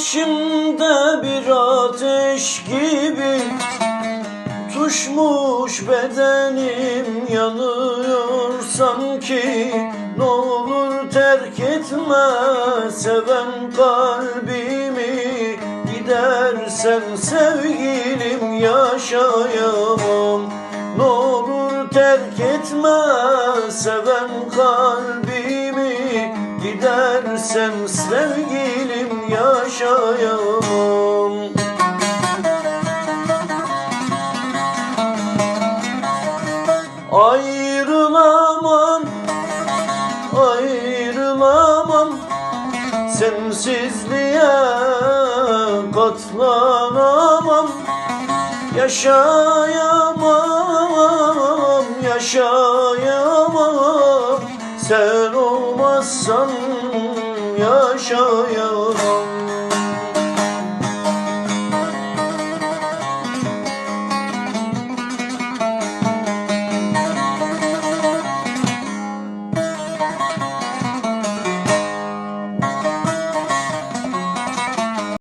İçimde bir ateş gibi Tutuşmuş bedenim yanıyor sanki Ne olur terk etme seven kalbimi Gidersen sevgilim yaşayamam Ne olur terk etme seven kalbimi Gidersen sevgilim yaşayamam. Ayrılamam, ayrılamam. Sensizliğe katlanamam. Yaşayamam, yaşayamam. Sen olmazsan yaşayamam